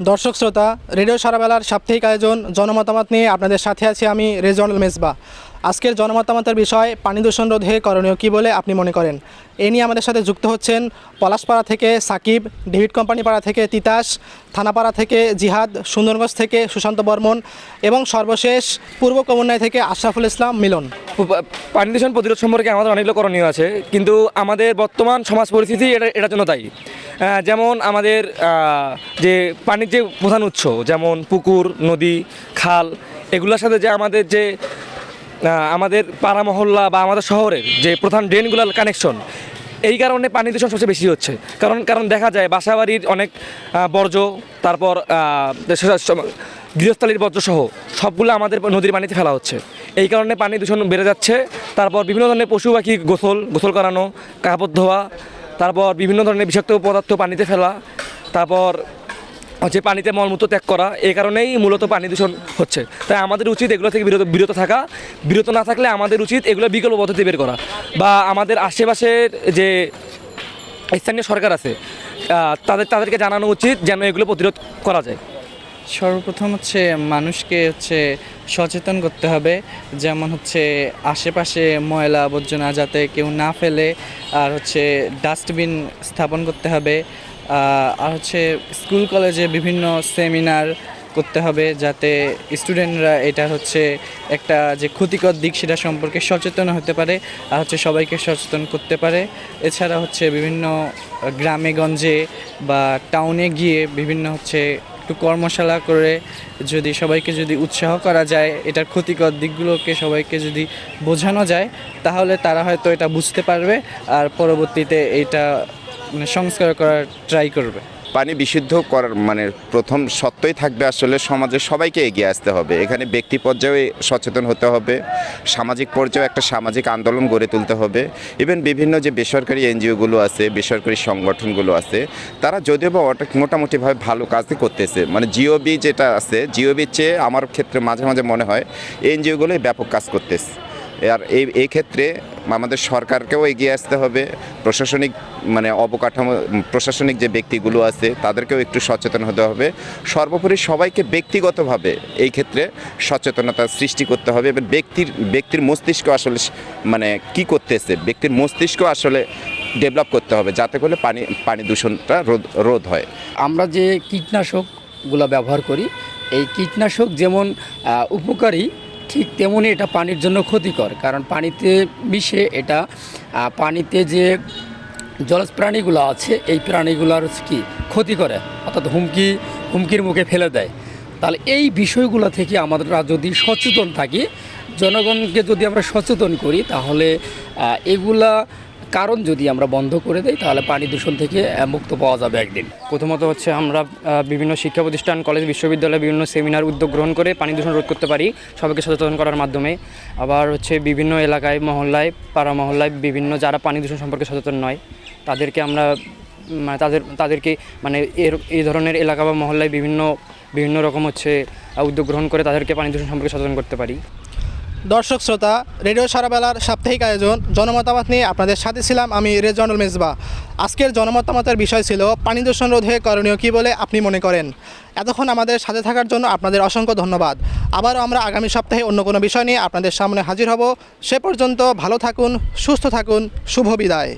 দর্শক শ্রোতা, রেডিও সারাবেলার সাপ্তাহিক আয়োজন, জনমতামত নিয়ে আপনাদের সাথে আছি আমি রেজওয়ানুল মেজবা। আজকের জনমতামতের বিষয়, পানি দূষণ রোধে করণীয় কী বলে আপনি মনে করেন? এ নিয়ে আমাদের সাথে যুক্ত হচ্ছেন পলাশপাড়া থেকে সাকিব, ডেভিড কোম্পানি পাড়া থেকে তিতাস, থানাপাড়া থেকে জিহাদ, সুন্দরগঞ্জ থেকে সুশান্ত বর্মন এবং সর্বশেষ পূর্ব কমন্যায় থেকে আশরাফুল ইসলাম মিলন। পানি দূষণ প্রতিরোধ সম্পর্কে আমাদের অনেকগুলো করণীয় আছে, কিন্তু আমাদের বর্তমান সমাজ পরিস্থিতি এটা, এটার জন্য দায়ী। যেমন আমাদের যে পানির যে প্রধান উৎস, যেমন পুকুর, নদী, খাল, এগুলোর সাথে যে আমাদের যে আমাদের পাড়া মহল্লা বা আমাদের শহরের যে প্রধান ড্রেনগুলোর কানেকশন এই কারণে পানি দূষণ সবচেয়ে বেশি হচ্ছে। কারণ কারণ দেখা যায় বাসাবাড়ির অনেক বর্জ্য, তারপর গৃহস্থালির বর্জ্য সহ সবগুলো আমাদের নদীর পানিতে ফেলা হচ্ছে। এই কারণে পানি দূষণ বেড়ে যাচ্ছে। তারপর বিভিন্ন ধরনের পশু পাখি, গোসল গোসল করানো, কাপড় ধোয়া তারপর বিভিন্ন ধরনের বিষাক্ত পদার্থ পানিতে ফেলা, তারপর হচ্ছে পানিতে মলমূত্র ত্যাগ করা এই কারণেই মূলত পানি দূষণ হচ্ছে। তাই আমাদের উচিত এগুলো থেকে বিরত বিরত থাকা। বিরত না থাকলে আমাদের উচিত এগুলো বিকল্প পদ্ধতি বের করা। বা আমাদের আশেপাশের যে স্থানীয় সরকার আছে তাদের, তাদেরকে জানানো উচিত যেন এগুলো প্রতিরোধ করা যায়। সর্বপ্রথম হচ্ছে মানুষকে হচ্ছে সচেতন করতে হবে। যেমন হচ্ছে আশেপাশে ময়লা আবর্জনা যাতে কেউ না ফেলে। আর হচ্ছে ডাস্টবিন স্থাপন করতে হবে। আর হচ্ছে স্কুল, কলেজে বিভিন্ন সেমিনার করতে হবে যাতে স্টুডেন্টরা এটা হচ্ছে একটা যে ক্ষতিকর দিক সেটা সম্পর্কে সচেতন হতে পারে আর হচ্ছে সবাইকে সচেতন করতে পারে। এছাড়া হচ্ছে বিভিন্ন গ্রামে, গঞ্জে বা টাউনে গিয়ে বিভিন্ন হচ্ছে একটু কর্মশালা করে যদি সবাইকে যদি উৎসাহ করা যায়, এটার ক্ষতিকর দিকগুলোকে সবাইকে যদি বোঝানো যায়, তাহলে তারা হয়তো এটা বুঝতে পারবে আর পরবর্তীতে এটা মানে সংস্কার করার ট্রাই করবে। পানি বিশুদ্ধ করার মানে প্রথম সত্যই থাকবে আসলে সমাজে সবাইকে এগিয়ে আসতে হবে। এখানে ব্যক্তি পর্যায়ে সচেতন হতে হবে, সামাজিক পর্যায়ে একটা সামাজিক আন্দোলন গড়ে তুলতে হবে। ইভেন বিভিন্ন যে বেসরকারি এনজিওগুলো আছে, বেসরকারি সংগঠনগুলো আছে, তারা যদিও বা মোটামুটিভাবে ভালো কাজই করতেছে। মানে জিওবি যেটা আছে জিওবির চেয়ে আমার ক্ষেত্রে মাঝে মাঝে মনে হয়, এনজিওগুলোই ব্যাপক কাজ করতেছে। আর এই এই ক্ষেত্রে আমাদের সরকারকেও এগিয়ে আসতে হবে। প্রশাসনিক মানে অবকাঠামো, প্রশাসনিক যে ব্যক্তিগুলো আছে, তাদেরকেও একটু সচেতন হতে হবে। সর্বোপরি সবাইকে ব্যক্তিগতভাবে এই ক্ষেত্রে সচেতনতা সৃষ্টি করতে হবে। এবং ব্যক্তির ব্যক্তির মস্তিষ্ক আসলে মানে কি করতেছে? ব্যক্তির মস্তিষ্ক আসলে ডেভেলপ করতে হবে, যাতে করে পানি পানি দূষণটা রোধ রোধ হয়। আমরা যে কীটনাশকগুলো ব্যবহার করি, এই কীটনাশক যেমন উপকারী ঠিক তেমনই এটা পানির জন্য ক্ষতিকর, কারণ পানিতে মিশে এটা পানিতে যে জলজ প্রাণীগুলো আছে, এই প্রাণীগুলোর কি ক্ষতি করে, অর্থাৎ হুমকি, হুমকির মুখে ফেলে দেয়। তাহলে এই বিষয়গুলো থেকে আমরা যদি সচেতন থাকি, জনগণকে যদি আমরা সচেতন করি, তাহলে এগুলা কারণ যদি আমরা বন্ধ করে দেই, তাহলে পানি দূষণ থেকে মুক্ত পাওয়া যাবে একদিন। প্রথমত হচ্ছে আমরা বিভিন্ন শিক্ষা প্রতিষ্ঠান, কলেজ, বিশ্ববিদ্যালয়ে, বিভিন্ন সেমিনার উদ্যোগ গ্রহণ করে পানি দূষণ রোধ করতে পারি, সবাইকে সচেতন করার মাধ্যমে। আবার হচ্ছে বিভিন্ন এলাকায়, মহল্লায়, পাড়া মহল্লায় বিভিন্ন যারা পানি দূষণ সম্পর্কে সচেতন নয়, তাদেরকে আমরা মানে তাদের, তাদেরকে মানে এর, এই ধরনের এলাকা বা মহল্লায় বিভিন্ন বিভিন্ন রকম হচ্ছে উদ্যোগ গ্রহণ করে তাদেরকে পানি দূষণ সম্পর্কে সচেতন করতে পারি। দর্শক শ্রোতা, রেডিও সারাবেলার সাপ্তাহিক আয়োজন, জনমতামত নিয়ে আপনাদের সাথে ছিলাম আমি রেজনাল মেজবা। আজকের জনমতামতের বিষয় ছিল পানি দূষণ রোধে করণীয় কী বলে আপনি মনে করেন? এতক্ষণ আমাদের সাথে থাকার জন্য আপনাদের অসংখ্য ধন্যবাদ। আবারও আমরা আগামী সপ্তাহে অন্য কোনো বিষয় নিয়ে আপনাদের সামনে হাজির হব। সে পর্যন্ত ভালো থাকুন, সুস্থ থাকুন, শুভ বিদায়।